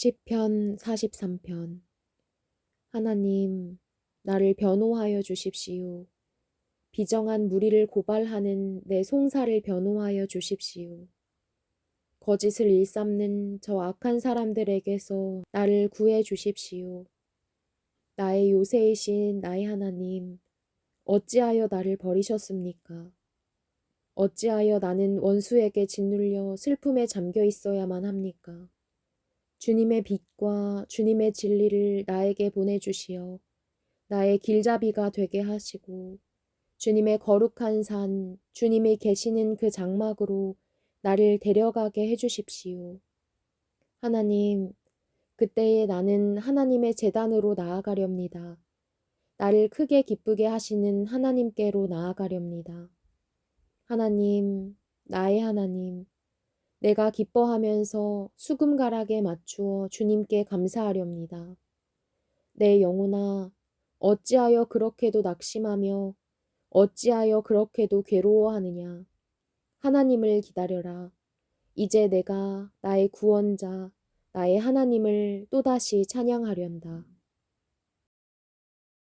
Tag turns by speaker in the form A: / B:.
A: 시편 43편 하나님, 나를 변호하여 주십시오. 비정한 무리를 고발하는 내 송사를 변호하여 주십시오. 거짓을 일삼는 저 악한 사람들에게서 나를 구해 주십시오. 나의 요새이신 나의 하나님, 어찌하여 나를 버리셨습니까? 어찌하여 나는 원수에게 짓눌려 슬픔에 잠겨 있어야만 합니까? 주님의 빛과 주님의 진리를 나에게 보내주시어 나의 길잡이가 되게 하시고 주님의 거룩한 산, 주님이 계시는 그 장막으로 나를 데려가게 해주십시오. 하나님, 그때에 나는 하나님의 재단으로 나아가렵니다. 나를 크게 기쁘게 하시는 하나님께로 나아가렵니다. 하나님, 나의 하나님, 내가 기뻐하면서 수금가락에 맞추어 주님께 감사하렵니다. 내 영혼아, 어찌하여 그렇게도 낙심하며 어찌하여 그렇게도 괴로워하느냐. 하나님을 기다려라. 이제 내가 나의 구원자, 나의 하나님을 또다시 찬양하련다.